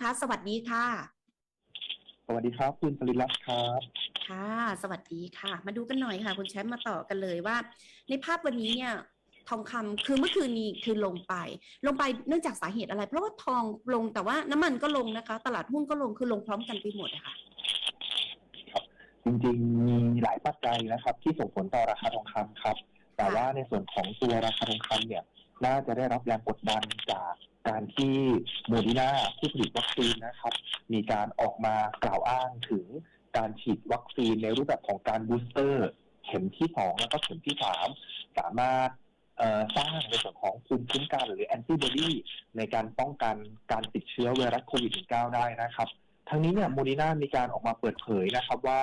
คะ สวัสดีค่ะ สวัสดีครับคุณสลินรัตน์ครับค่ะ สวัสดีค่ะ มาดูกันหน่อยค่ะ คุณแชมป์มาต่อกันเลยว่า ในภาพวันนี้เนี่ย ทองคำคือเมื่อคืนนี้คือลงไป ลงไปเนื่องจากสาเหตุอะไร เพราะว่าทองลงแต่ว่าน้ำมันก็ลงนะคะ ตลาดหุ้นก็ลงคือลงพร้อมกันไปหมดอะค่ะ จริงๆมีหลายปัจจัยนะครับ ที่ส่งผลต่อราคาทองคำครับ แต่ว่าในส่วนของตัวราคาทองคำเนี่ย น่าจะได้รับแรงกดดันจาก การที่โมดินาผู้ผลิตวัคซีนนะครับ มีการออกมากล่าวอ้างถึงการฉีดวัคซีนในรูปแบบของการบูสเตอร์ เข็มที่สองแล้วก็เข็มที่สามสามารถสร้างในส่วนของภูมิคุ้มกันหรือแอนติบอดีในการป้องกันการติดเชื้อไวรัสโควิด -19 ได้นะครับ ทั้งนี้เนี่ยโมดอร์นามีการออกมาเปิดเผยนะครับว่า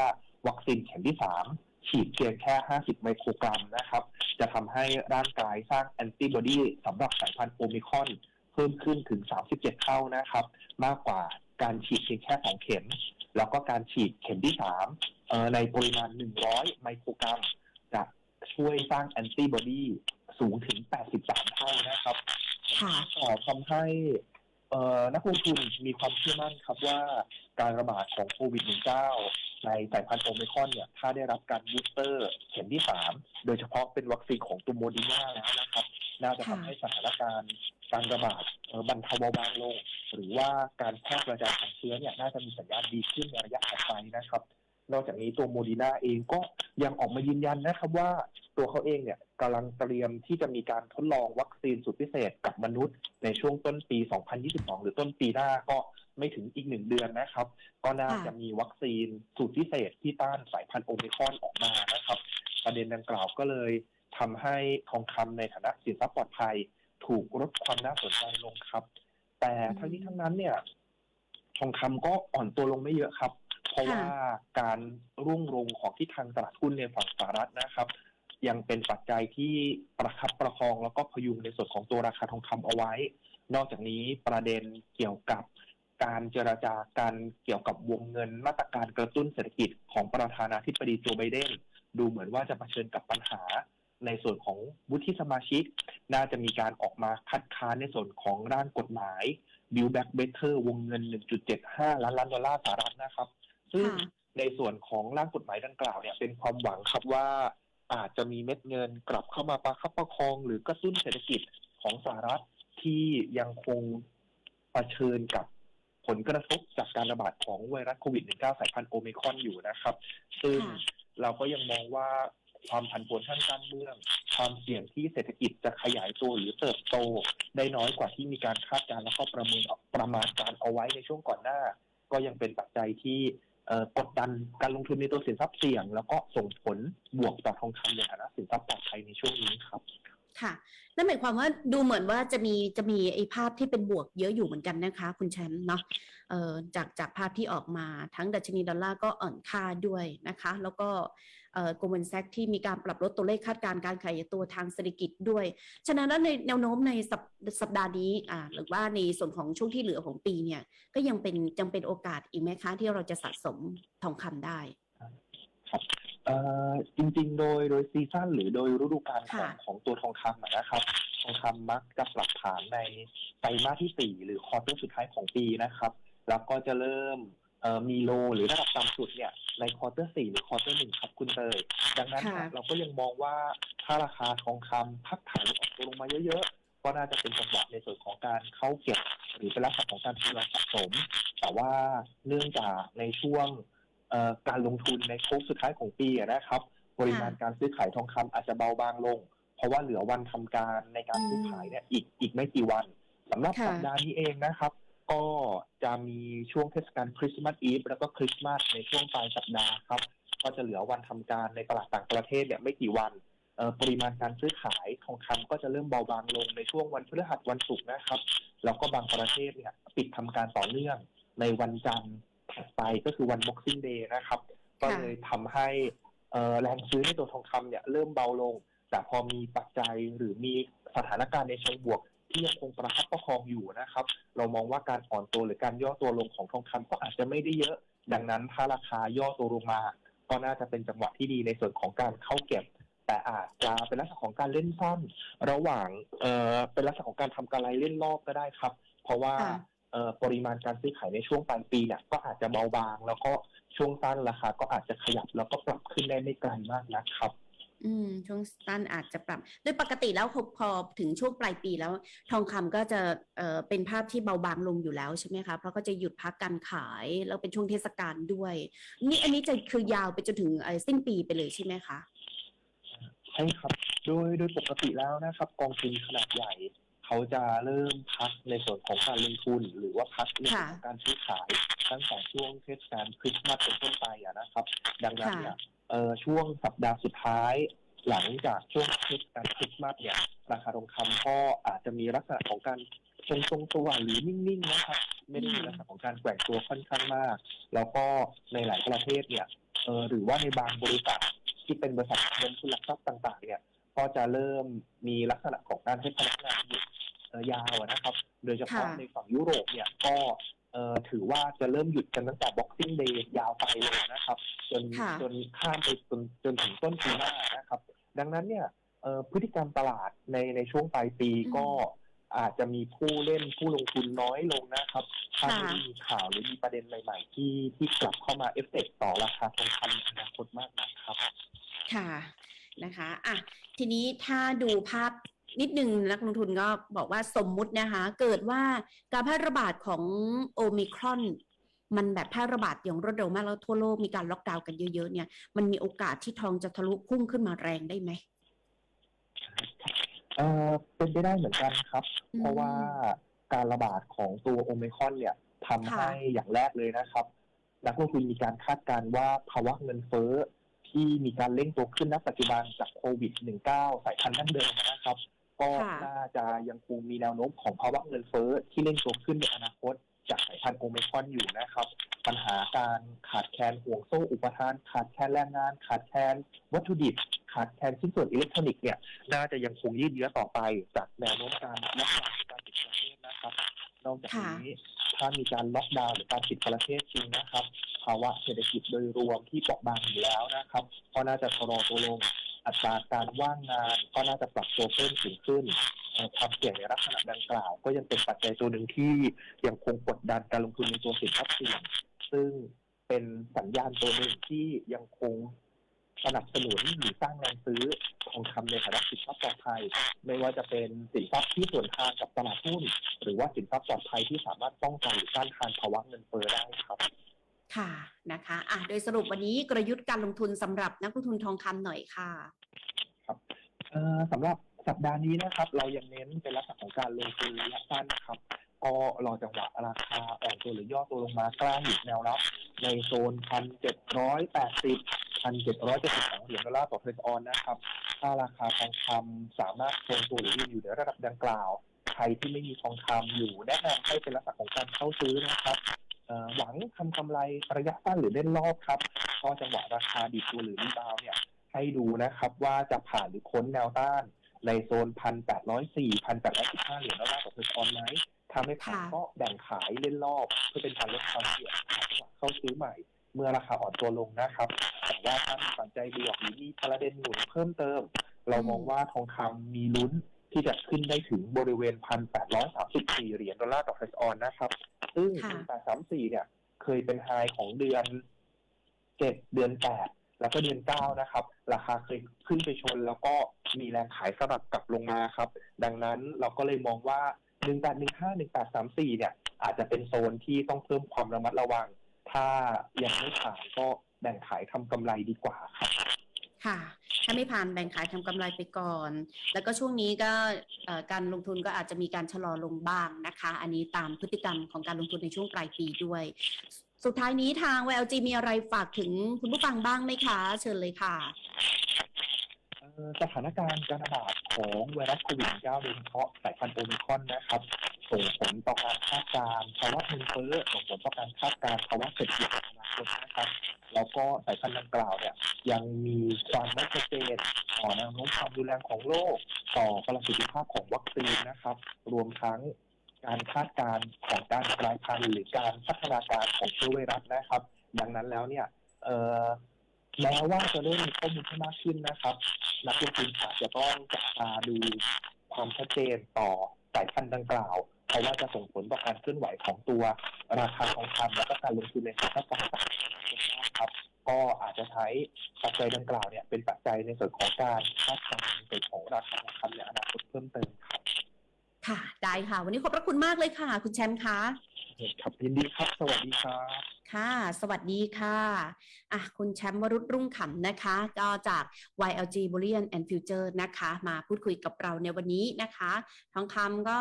วัคซีนเข็มที่3ฉีดเพียงแค่ 50 ไมโครกรัมนะครับ จะทำให้ร่างกายสร้างแอนติบอดีสำหรับสายพันธุ์โอมิคอน พิ่มขึ้นถึง 37 เท่านะครับ มากกว่าการฉีดเพียงแค่ 2 เข็ม แล้วก็การฉีดเข็มที่3เอ่อในปริมาณ 100 ไมโครกรัม จะช่วยสร้างแอนติบอดีสูงถึง 83 เท่านะครับค่ะต่อทำให้เอ่อนักลงทุนมีความเชื่อมั่นครับว่าการระบาดของโควิด -19 ในสายพันธุ์โอไมครอนเนี่ย ถ้าได้รับการบูสเตอร์เข็มที่ 3 โดยเฉพาะเป็นวัคซีนของตัวโมเดินาแล้วนะครับ น่าจะทำให้สถานการณ์การระบาดเอ่อบรรเทาเบาบางลง หรือว่าการแพร่กระจายของเชื้อเนี่ยน่าจะมีสัญญาณดีขึ้นในระยะถัดไปนะครับ นอกจากนี้ตัวโมเดินาเองก็ยังออกมายืนยันนะครับว่า ตัวเขาเองเนี่ยกำลังเตรียมที่จะมีการทดลองวัคซีนสุดพิเศษกับมนุษย์ ในช่วงต้นปี 2022 หรือต้นปีหน้าก็ไม่ถึงอีกหนึ่งเดือนนะครับ ก็น่าจะมีวัคซีนสูตรพิเศษที่ต้านสายพันธุ์โอมิครอนออกมานะครับ ประเด็นดังกล่าวก็เลย ทำให้ทองคำในฐานะสินทรัพย์ปลอดภัย ถูกลดความน่าสนใจลงครับ แต่ทั้งนี้ทั้งนั้นเนี่ย ทองคำก็อ่อนตัวลงไม่เยอะครับ เพราะว่าการรุ่งลงของที่ทางตลาดหุ้นในฝั่งสหรัฐนะครับ ยังเป็นปัจจัยที่ประคับประคองแล้วก็พยุงในส่วนของตัวราคาทองคำเอาไว้ นอกจากนี้ประเด็นเกี่ยวกับการเจราจาการเกี่ยวกับวงเงินมาตรการกระตุ้นเศรษฐกิจของประธานาธิบดีโจไบเดนดูเหมือนว่าจะเผชิญกับปัญหา ในส่วนของวุฒิสมาชิก น่าจะมีการออกมาคัดค้านในส่วนของร่างกฎหมาย Build Back Better วงเงิน 1.75 ล้านล้านดอลลาร์สหรัฐนะครับ ซึ่งค่ะในส่วนของร่างกฎหมายดังกล่าวเนี่ยเป็นความหวังครับว่าอาจจะมีเม็ดเงินกลับเข้ามาประคับประคอง หรือกระตุ้นเศรษฐกิจของสหรัฐที่ยังคงเผชิญกับผลกระทบจากการระบาดของไวรัสโควิด -19 สายพันธุ์โอมิครอนอยู่นะครับ ซึ่งค่ะเราก็ยังมองว่า ความผันผวนทางการเมือง ความเสี่ยงที่เศรษฐกิจจะขยายตัวหรือเติบโต ได้น้อยกว่าที่มีการคาดการณ์และก็ประเมินประมาณการเอาไว้ในช่วงก่อนหน้า ก็ยังเป็นปัจจัยที่กดดันการลงทุนในตัวสินทรัพย์เสี่ยง แล้วก็ส่งผลบวกต่อทองคำในฐานะสินทรัพย์ปลอดภัยในช่วงนี้ครับ ค่ะ นั่นหมายความว่าดูเหมือนว่าจะมีจะมีไอ้ภาพที่เป็นบวกเยอะอยู่เหมือนกันนะคะ คุณแชมป์เนาะเอ่อจากจากภาพที่ออกมาทั้งดัชนีดอลลาร์ก็อ่อนค่าด้วยนะคะ แล้วก็เอ่อ Goldman Sachs ที่มีการปรับลดตัวเลขคาดการณ์การขยายตัวทางเศรษฐกิจด้วย ฉะนั้นแล้วในแนวโน้มในสัปสัปดาห์นี้อ่าหรือว่าในส่วนของช่วงที่เหลือของปีเนี่ย ก็ยังเป็นยังเป็นโอกาสอีกไหมคะ ที่เราจะสะสมทองคำได้ เอ่อจริงๆ โดยโดยซีซั่นหรือโดยฤดูกาลของค่ะ ของตัวทองคำอะนะครับ ทองคำมักจะปรับฐานในไตรมาสที่สี่หรือควอเตอร์สุดท้ายของปีนะครับ แล้วก็จะเริ่มเอ่อมีโลหรือระดับต่ำสุดเนี่ยในควอเตอร์สี่หรือควอเตอร์หนึ่งครับคุณเตยดังนั้นค่ะ เราก็ยังมองว่าถ้าราคาทองคำพักฐานออกตัวลงมาเยอะๆ ก็น่าจะเป็นจังหวะในส่วนของการเข้าเก็บ หรือเป็นลักษณะของการทยอยสะสม แต่ว่าเนื่องจากในช่วงเอ่อ การลงทุนในโค้งสุดท้ายของปีอะนะครับ ปริมาณการซื้อขายทองคำอาจจะเบาบางลง เพราะว่าเหลือวันทำการในการซื้อขายเนี่ยอีกอีกไม่กี่วันสำหรับค่ะสัปดาห์นี้เองนะครับ ก็จะมีช่วงเทศกาลคริสต์มาสอีฟแล้วก็คริสต์มาสในช่วงปลายสัปดาห์ครับ ก็จะเหลือวันทำการในตลาดต่างประเทศเนี่ยไม่กี่วันเอ่อปริมาณการซื้อขายทองคำก็จะเริ่มเบาบางลงในช่วงวันพฤหัสวันศุกร์นะครับ แล้วก็บางประเทศเนี่ยปิดทำการต่อเนื่องในวันจันทร์ ถัดไปก็คือวัน Boxing Day นะครับ ก็เลยทำให้เอ่อแรงซื้อในตัวทองคำเนี่ยเริ่มเบาลง แต่พอมีปัจจัยหรือมีสถานการณ์ในเชิงบวก ที่ยังคงประคับประคองอยู่นะครับ เรามองว่าการอ่อนตัวหรือการย่อตัวลงของทองคำก็อาจจะไม่ได้เยอะ ดังนั้นถ้าราคาย่อตัวลงมา ก็น่าจะเป็นจังหวะที่ดีในส่วนของการเข้าเก็บ แต่อาจจะเป็นลักษณะของการเล่นสั้น ระหว่างเอ่อเป็นลักษณะของการทำกำไรเล่นรอบก็ได้ครับ เพราะว่าค่ะเออ่อ ปริมาณการซื้อขายในช่วงปลายปีเนี่ยก็อาจจะเบาบาง แล้วก็ช่วงสั้นราคาก็อาจจะขยับแล้วก็ปรับขึ้นได้ไม่ไกลมากนะครับ อืม ช่วงสั้นอาจจะปรับ โดยปกติแล้วพอพอถึงช่วงปลายปีแล้ว ทองคำก็จะเอ่อเป็นภาพที่เบาบางลงอยู่แล้วใช่ไหมคะเพราะก็จะหยุดพักการขาย แล้วเป็นช่วงเทศกาลด้วย นี่อันนี้จะคือยาวไปจนถึงเอ่อสิ้นปีไปเลยใช่ไหมคะใช่ครับ โดยโดยปกติแล้วนะครับ กองทุนขนาดใหญ่ เขาจะเริ่มพักในส่วนของการลงทุน หรือว่าพักในส่วนของการซื้อขาย ตั้งแต่ช่วงเทศกาลคริสต์มาสเป็นต้นไปอะนะครับ ดังนั้นเนี่ยเอ่อช่วงสัปดาห์สุดท้าย หลังจากช่วงเทศกาลคริสต์มาสเนี่ยราคาทองคำก็อาจจะมีลักษณะของการทรงทรงๆตัวหรือนิ่งๆนะครับ ไม่ได้มีลักษณะของการแกว่งตัวค่อนข้างมาก แล้วก็ในหลายประเทศเนี่ยเออหรือว่าในบางบริษัทที่เป็นบริษัทเงินทุนหลักทรัพย์ต่าง ๆ เนี่ย ก็จะเริ่มมีลักษณะของการให้พนักงานหยุดเอ่อ ยาวอะนะครับ โดยเฉพาะค่ะในฝั่งยุโรปเนี่ยก็เอ่อถือว่าจะเริ่มหยุดกันตั้งแต่ Boxing Day ยาวไปเลยนะครับ จนค่ะจนข้ามไปจนจนถึงต้นปีหน้านะครับ ดังนั้นเนี่ยเอ่อพฤติกรรมตลาดในในช่วงปลายปีอืมก็อาจจะมีผู้เล่นผู้ลงทุนน้อยลงนะครับ ถ้าค่ะไม่ได้มีข่าวหรือมีประเด็นใหม่ ๆ ที่ที่กลับเข้ามาเอฟเฟกต์ต่อราคาทองคำในอนาคตมากนะครับ ค่ะนะคะอะทีนี้ถ้าดูภาพ นิดนึงนักลงทุนก็บอกว่าสมมุตินะคะ เกิดว่าการแพร่ระบาดของโอมิครอน มันแบบแพร่ระบาดอย่างรวดเร็วมากแล้วทั่วโลกมีการล็อกดาวน์กันเยอะๆเนี่ยมันมีโอกาสที่ทองจะทะลุพุ่งขึ้นมาแรงได้ไหมเอ่อเป็นไปได้เหมือนกันครับอืมเพราะว่าการระบาดของตัวโอมครอนเนี่ยทำค่ะให้อย่างแรกเลยนะครับ นักลงทุนมีการคาดการณ์ว่าภาวะเงินเฟ้อที่มีการเร่งตัวขึ้นณปัจจุบันจากโควิด -19 สายพันธุ์ดั้งเดิมนะครับ ก็น่าจะยังคงมีแนวโน้มของภาวะเงินเฟ้อที่เร่งตัวขึ้นในอนาคต จากสายพันธุ์โอมิครอนอยู่นะครับ ปัญหาการขาดแคลนห่วงโซ่อุปทาน ขาดแคลนแรงงาน ขาดแคลนวัตถุดิบ ขาดแคลนชิ้นส่วนอิเล็กทรอนิกส์เนี่ยน่าจะยังคงยืดเยื้อต่อไปจากแนวโน้มการล็อกดาวน์หรือการปิดประเทศนะครับ นอกจากนี้ถ้ามีการล็อกดาวน์หรือการปิดประเทศจริงนะครับภาวะเศรษฐกิจโดยรวมที่เปราะบางอยู่แล้วนะครับก็น่าจะชะลอตัวลง อัตราการว่างงานก็น่าจะปรับตัวเพิ่มสูงขึ้นความเสี่ยงในลักษณะดังกล่าว ก็ยังเป็นปัจจัยตัวหนึ่งที่ยังคงกดดันการลงทุนในตัวสินทรัพย์เสี่ยงซึ่งเป็นสัญญาณตัวหนึ่งที่ยังคงสนับสนุนหรือสร้างแรงซื้อทองคำในฐานะสินทรัพย์ปลอดภัย ไม่ว่าจะเป็นสินทรัพย์ที่ส่วนทางกับตลาดหุ้นหรือว่าสินทรัพย์ปลอดภัยที่สามารถป้องกันหรือต้านทานภาวะเงินเฟ้อได้ครับ ค่ะนะคะอะโดยสรุปวันนี้กลยุทธ์การลงทุนสำหรับนักลงทุนทองคำหน่อยค่ะเอ่อสำหรับสัปดาห์นี้นะครับ เรายังเน้นเป็นลักษณะของการลงทุนระยะสั้นนะครับก็รอจังหวะราคาอ่อนตัวหรือย่อตัวลงมากล้าหยุดแนวรับในโซนพันเจ็ดร้อยแปดสิบพันเจ็ดร้อยเจ็ดสิบสองเหรียญดอลลาร์ต่อเทรนออนนะครับ ถ้าราคาทองคำสามารถทรงตัวหรือยืนอยู่ในระดับดังกล่าว ใครที่ไม่มีทองคำอยู่แนะนำให้เป็นลักษณะของการเข้าซื้อนะครับ หวังทำกำไรระยะสั้นหรือเล่นรอบครับพอจังหวะราคาดีดตัวหรือรีบาวเนี่ย ให้ดูนะครับว่าจะผ่านหรือค้นแนวต้านในโซนพันแปดร้อยสี่พันแปดร้อยสิบห้าเหรียญดอลลาร์ต่อเทรนออนไหมถ้าไม่ผ่านก็แบ่งขายเล่นรอบเพื่อเป็นการลดความเสี่ยงจังหวะเข้าซื้อใหม่ เมื่อราคาอ่อนตัวลงนะครับแต่ว่าถ้ามีปัจจัยบวกหรือมีประเด็นหนุนเพิ่มเติม เรามองว่าทองคำมีลุ้น ที่จะขึ้นได้ถึงบริเวณพันแปดร้อยสามสิบสี่เหรียญดอลลาร์ต่อเทรนออนนะครับ ซึ่งค่ะพันแปดสามสี่เนี่ย เคยเป็นไฮของเดือนเจ็ดเดือนแปดแล้วก็เดือนเก้านะครับ ราคาเคยขึ้นไปชน แล้วก็มีแรงขายสลับกลับลงมาครับ ดังนั้นเราก็เลยมองว่าหนึ่งแปดหนึ่งห้าหนึ่งแปดสามสี่เนี่ย อาจจะเป็นโซนที่ต้องเพิ่มความระมัดระวัง ถ้ายังไม่ผ่านก็แบ่งขายทำกำไรดีกว่าครับ ค่ะ ถ้าไม่ผ่านแบ่งขายทำกำไรไปก่อน แล้วก็ช่วงนี้ก็เอ่อการลงทุนก็อาจจะมีการชะลอลงบ้างนะคะ อันนี้ตามพฤติกรรมของการลงทุนในช่วงปลายปีด้วย สุดท้ายนี้ทาง VLG มีอะไรฝากถึงคุณผู้ฟังบ้างไหมคะ เชิญเลยค่ะ เอ่อสถานการณ์การระบาดของไวรัสโควิด -19 โดยเฉพาะสายพันธุ์โอมิครอนนะครับ ส่งผลต่อการคาดการณ์ภาวะเงินเฟ้อส่งผลต่อการคาดการณ์ภาวะเศรษฐกิจใน นนะครับแล้วก็สายพันธุ์ดังกล่าวเนี่ยยังมีความไม่ชัดเจนต่อแนวโน้มความรุนแรงของโรคต่อประสิทธิภาพของวัคซีนนะครับ รวมทั้งการคาดการณ์ของการกลายพันธุ์หรือการพัฒนาการของเชื้อไวรัสนะครับ ดังนั้นแล้วเนี่ยเอ่อแม้ว่าจะเริ่มมีข้อมูลที่มากขึ้นนะครับ นักลงทุนอาจจะต้องจับตาดูความชัดเจนต่อสายพันธุ์ดังกล่าว เพราะว่าจะส่งผลต่อการเคลื่อนไหวของตัวราคาทองคำและก็การลงทุนในสินทรัพย์ต่างๆครับ ก็อาจจะใช้ปัจจัยดังกล่าวเนี่ยเป็นปัจจัยในส่วนของการคาดการณ์ในส่วนของราคาทองคำในอนาคตเพิ่มเติมครับค่ะ ได้ค่ะ วันนี้ขอบพระคุณมากเลยค่ะ คุณแชมป์คะครับยินดีครับ สวัสดีครับ ค่ะ สวัสดีค่ะอะคุณแชมป์วรุษรุ่งขำนะคะ ก็จาก YLG Bullion and Future นะคะ มาพูดคุยกับเราในวันนี้นะคะ ทองคำก็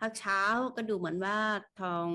พักเช้าก็ดูเหมือนว่าทอง